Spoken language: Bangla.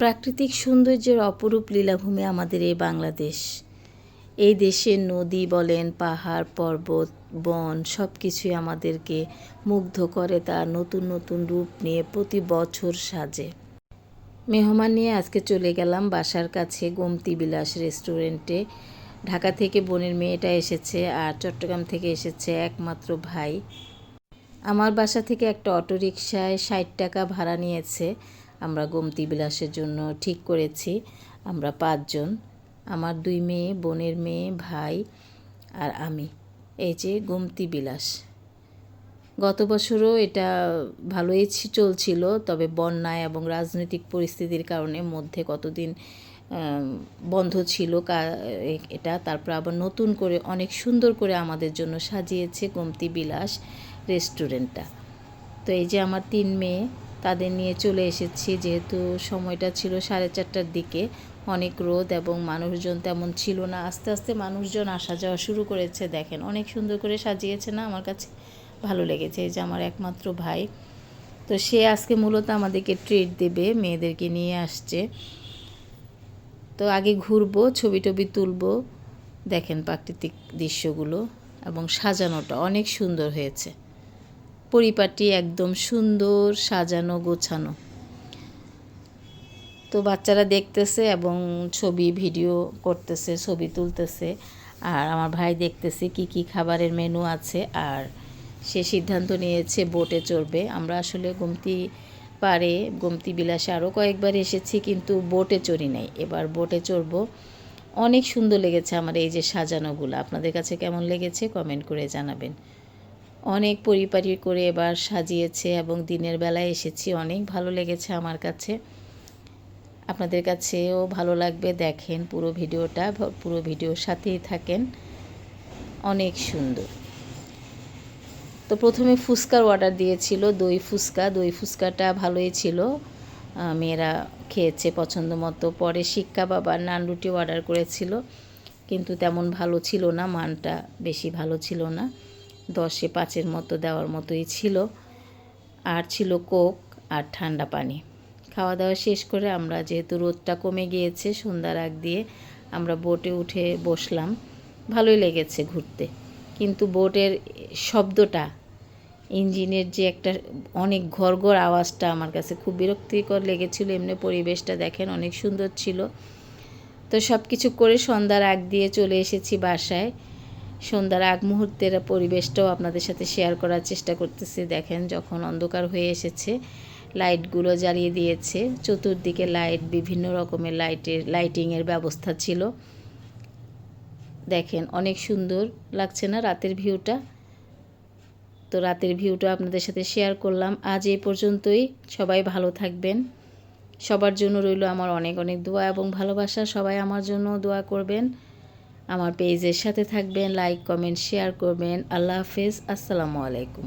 প্রাকৃতিক সৌন্দর্যের অপরূপ লীলাভূমি আমাদের এই বাংলাদেশ। এই দেশের নদী বলেন, পাহাড়, পর্বত, বন সব কিছুই আমাদেরকে মুগ্ধ করে তার নতুন নতুন রূপ নিয়ে প্রতি বছর সাজে। মেহমান নিয়ে আজকে চলে গেলাম বাসার কাছে গোমতি বিলাস রেস্টুরেন্টে। ঢাকা থেকে বোনের মেয়েটা এসেছে আর চট্টগ্রাম থেকে এসেছে একমাত্র ভাই। আমার বাসা থেকে একটা অটো রিক্সায় ষাট টাকা ভাড়া নিয়েছে। আমরা গোমতি বিলাসের জন্য ঠিক করেছি। আমরা পাঁচজন, আমার দুই মেয়ে, বোনের মেয়ে, ভাই আর আমি। এই যে গোমতি বিলাস। গত বছরও এটা ভালোই চলছিল, তবে বন্যায় এবং রাজনৈতিক পরিস্থিতির কারণে মধ্যে কতদিন বন্ধ ছিল এটা। তারপর আবার নতুন করে, অনেক সুন্দর করে আমাদের জন্য সাজিয়েছে গোমতি বিলাস রেস্টুরেন্টটা। তো এই যে আমার তিন মেয়ে তাদের নিয়ে চলে এসেছি। যেহেতু সময়টা ছিল সাড়ে চারটার দিকে, অনেক রোদ এবং মানুষজন তেমন ছিল না। আস্তে আস্তে মানুষজন আসা যাওয়া শুরু করেছে। দেখেন, অনেক সুন্দর করে সাজিয়েছে না আমার কাছে? ভালো লেগেছে। এই যে আমার একমাত্র ভাই। তো সে আজকে মূলত আমাদেরকে ট্রিট দেবে, মেয়েদেরকে নিয়ে আসছে। তো আগে ঘুরবো, ছবি টবি তুলবো। দেখেন প্রাকৃতিক দৃশ্যগুলো এবং সাজানোটা অনেক সুন্দর হয়েছে। পরিপাটি একদম সুন্দর সাজানো গোছানো। তো বাচ্চারা দেখতেছে এবং ছবি, ভিডিও করতেছে, ছবি তুলতেছে। আর আমার ভাই দেখতেছে কি কি খাবারের মেনু আছে। আর সে সিদ্ধান্ত নিয়েছে বোটে চড়বে। আমরা আসলে গুমতি পারে গুমতি বিলাসে আরও কয়েকবার এসেছি, কিন্তু বোটে চড়ি নাই। এবার বোটে চড়বো। অনেক সুন্দর লেগেছে আমার এই যে সাজানোগুলো। আপনাদের কাছে কেমন লেগেছে কমেন্ট করে জানাবেন। অনেক পরিপাটি করে এবার সাজিয়েছে এবং দিনের বেলায় এসেছি। অনেক ভালো লেগেছে আমার কাছে। আপনাদের কাছেও ভালো লাগবে দেখেন পুরো ভিডিওটা পুরো ভিডিওর সাথেই থাকেন। অনেক সুন্দর। তো প্রথমে ফুচকার অর্ডার দিয়েছিল, দই ফুচকা। দই ফুচকাটা ভালোই ছিল। মেয়েরা খেয়েছে পছন্দ মতো। পরে শিক্ষা বাবা নান রুটি অর্ডার করেছিল, কিন্তু তেমন ভালো ছিল না, মানটা বেশি ভালো ছিল না। দশে পাঁচের মতো দেওয়ার মতোই ছিল। আর ছিল কোক আর ঠান্ডা পানি। খাওয়া দাওয়া শেষ করে আমরা যেহেতু রোদটা কমে গিয়েছে সন্ধ্যার আগ দিয়ে আমরা বোটে উঠে বসলাম। ভালোই লেগেছে ঘুরতে। কিন্তু বোটের শব্দটা, ইঞ্জিনের যে একটা অনেক ঘর ঘর আওয়াজটা আমার কাছে খুব বিরক্তিকর লেগেছিল। এমনি পরিবেশটা দেখেন অনেক সুন্দর ছিল। তো সব কিছু করে সন্ধ্যার আগ দিয়ে চলে এসেছি বাসায়। সন্ধ্যার আগ মুহূর্তের পরিবেশটাও আপনাদের সাথে শেয়ার করার চেষ্টা করতেছি। দেখেন যখন অন্ধকার হয়ে এসেছে লাইটগুলো জ্বালিয়ে দিয়েছে। চতুর্দিকে লাইট বিভিন্ন রকমের লাইটের লাইটিংয়ের ব্যবস্থা ছিল। দেখেন অনেক সুন্দর লাগছে না রাতের ভিউটা তো রাতের ভিউটা আপনাদের সাথে শেয়ার করলাম। আজ এই পর্যন্তই। সবাই ভালো থাকবেন। সবার জন্য রইল আমার অনেক অনেক দোয়া এবং ভালোবাসা। সবাই আমার জন্য দোয়া করবেন। আমার পেজের সাথে থাকবেন লাইক কমেন্ট শেয়ার করবেন। আল্লাহ হাফেজ আসসালামু আলাইকুম।